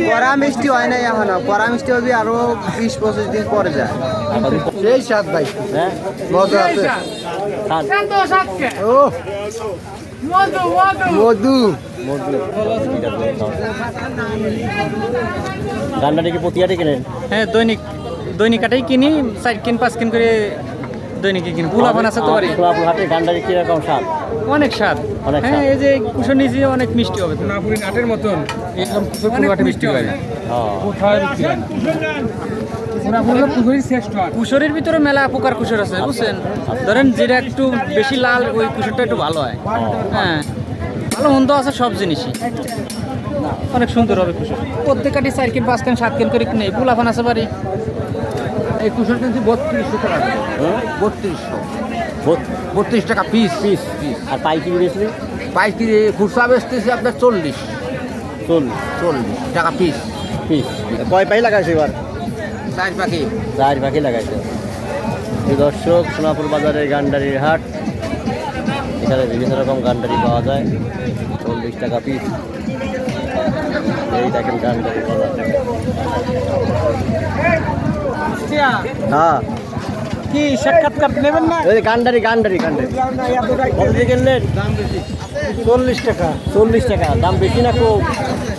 কড়া মিষ্টি হয় নাই এখনও। কড়া মিষ্টি হবে আরও বিশ পঁচিশ দিন পরে যায়। সেই স্বাদ ভাই। হ্যাঁ? মজা আছে। ও মধু গান্ডাটা কি প্রতিহাটে কেনেন? হ্যাঁ দৈনিক দৈনিক কাটাই কিনি চার কিন পাঁচ কিন করে দৈনিক কিনি? পোলাপান আছে তো বাড়ি? সোনাপুর হাটে গান্ডারি কীরকম স্বাদ? অনেক স্বাদ। অনেক হ্যাঁ এই যে কুশন নিচে অনেক মিষ্টি হবে তো। নাপুরি নাটের মতন। একদম অনেক মিষ্টি হবে। কোথায় বিক্রি হয়? কুশরের ভিতরে মেলা প্রকার কুশর আছে বুঝছেন? ধরেন যেটা একটু বেশি লাল ওই কুশরটা একটু ভালো হয়। হ্যাঁ। ভালো মন্দ আছে সব জিনিসই। অনেক সুন্দর হবে কুশর। প্রত্যেক কাটি চার কিন পাঁচ কিন সাত কিন করে কিনে। পোলাপান আছে বাড়ি। এই কুশল কিন্তু বত্রিশশো টাকা। বত্রিশশো। বত্রিশ টাকা পিস পিস পিস আর পাইকারি বেশি পাইকারি খুচরা বেচতেছে আপনার চল্লিশ। চল্লিশ। চল্লিশ টাকা পিস পিস কয় পাই লাগাইছে এবার? চার পাখি। চার পাখি লাগাইছে। এই দর্শক সোনাপুর বাজারের গান্ডারির হাট। এখানে বিভিন্ন রকম গান্ডারি পাওয়া যায়। চল্লিশ টাকা পিস এই দেখেন গান্ডারি বাজার। হ্যাঁ। কি সাক্ষাৎকার নেবেন না? এই যে গান্ডারি গান্ডারি গান্ডারি। কত দিয়ে কিনলেন চল্লিশ টাকা চল্লিশ টাকা। দাম বেশি না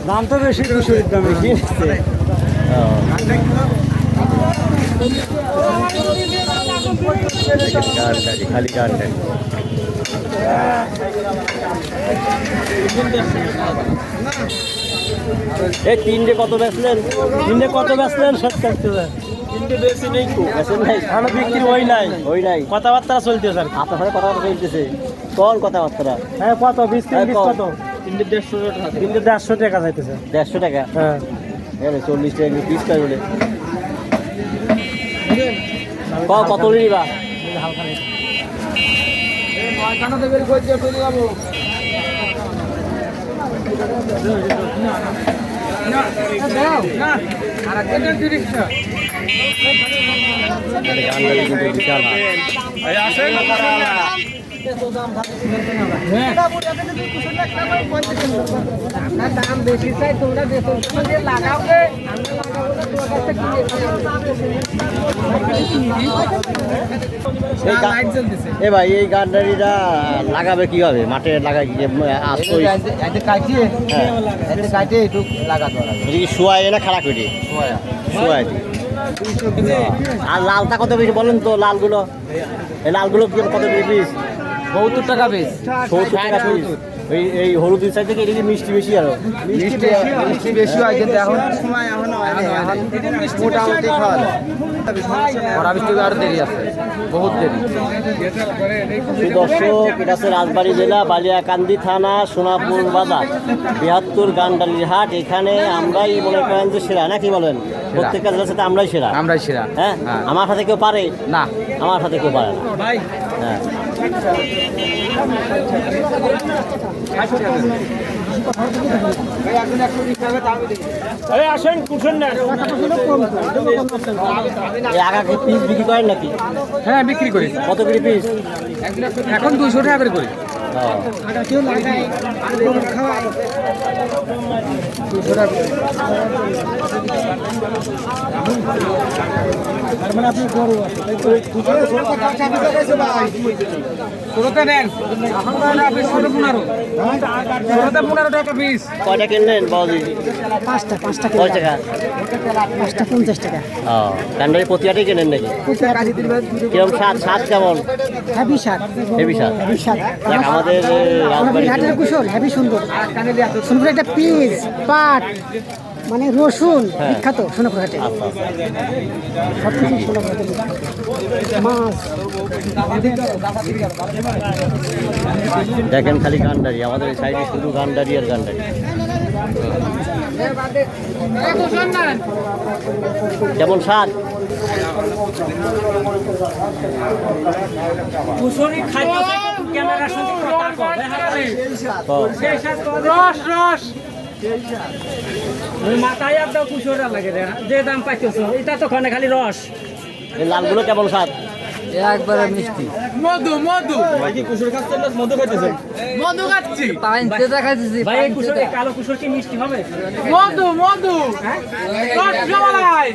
দাম তো বেশি কুশরির দাম বেশি। নিচ্ছে গান্ডারি খালি গান্ডারি। এই তিনটে কত বেচলেন? তিনটে কত বেচলেন? কাটতে বেশি নেই তো বেচেন নাই ভালো বিক্রি হয় নাই ওই নাই কথাবার্তা চলতেছে স্যার আপনার সাথে কথাবার্তা চলতেছে কোন কথাবার্তা হ্যাঁ কত বিশ হ্যাঁ, তিরিশ কত তিনটে দেড়শো টাকা তিনটে দেড়শো টাকা যাইতেছে দেড়শো টাকা হ্যাঁ চল্লিশ টাকা পিস করে বলে ক- কত নিবা আর একজনের তিরিশশো গান্ডারি কিন্তু দাম বেশি চাই তোমরা বেতন লাগাও এ ভাই এই গান্ডারিটা লাগাবে কীভাবে মাঠে লাগাই কাটিয়ে হ্যাঁ লাগাতে শুয়ায় না খারাপ করে শুয়ায়। আর লালটা কত বেশি বলেন তো লালগুলো? এই লালগুলো কি কত বেশি পিস সত্তর টাকা পিস সত্তর টাকা পিস এই এই হলুদের সাইড থেকে এটা কি মিষ্টি বেশি আরও। মিষ্টি মিষ্টি বেশি হয় কিন্তু এখন। সময় এখন মোটামুটি দেরি আছে বহুত দেরি। দর্শক এটা হচ্ছে রাজবাড়ী জেলা বালিয়াকান্দি থানা সোনাপুর বাজার বৃহত্তর গান্ডালির হাট। এখানে আমরাই মনে করেন যে সেরা নাকি বলেন? প্রত্যেকটা জেলার সাথে আমরাই সেরা। আমরাই সেরা হ্যাঁ? হ্যাঁ। আমার সাথে কেউ পারে? না। আমার সাথে কেউ পারে না। হ্যাঁ। এই আসেন কুশন না। এই আগা কি পিস বিক্রি করেন নাকি? হ্যাঁ বিক্রি করি। কত করে পিস এখন দুইশো টাকা করে করি। ষোলোতে নেন। তো আপনি ষোলো পনেরো। ষোলোতে পনেরো টাকা পিস কয়টা কিনলেন বাবুজি? পাঁচটা পাঁচটা কয় টাকা? পাঁচটা পঞ্চাশ টাকা। ও কেনেন নাকি? কিরম স্বাদ স্বাদ কেমন? হ্যাভি শাক। দেখ আমাদের রাজবাড়ি ঘাটের কুশল সুন্দর। সুন্দর একটা পিস পাট। মানে রসুন হ্যাঁ। বিখ্যাত সোনাপুর হাটে আচ্ছা আচ্ছা। সব কিছু সোনাপুর হাটে মাছ। দেখেন খালি গান্ডারি আমাদের এই সাইডে শুধু গান্ডারি আর গান্ডারি। কথা কয় তো রস রস। মাথায় আর দাও কুশোর লাগে যে দাম পাইতেছো এটা তো খনে খালি রস। এই লালগুলো কেমন স্বাদ? একবারে মিষ্টি। মধু মধু। ভাই কি কুসুর খাচ্ছেন না মধু খাইতেছেন? মধু খাচ্ছি। পাইন তেতা খাইতেছি ভাই এই কুসুর এই কালো কুসুর কি মিষ্টি হবে? মধু মধু। হ্যাঁ? রসমালাই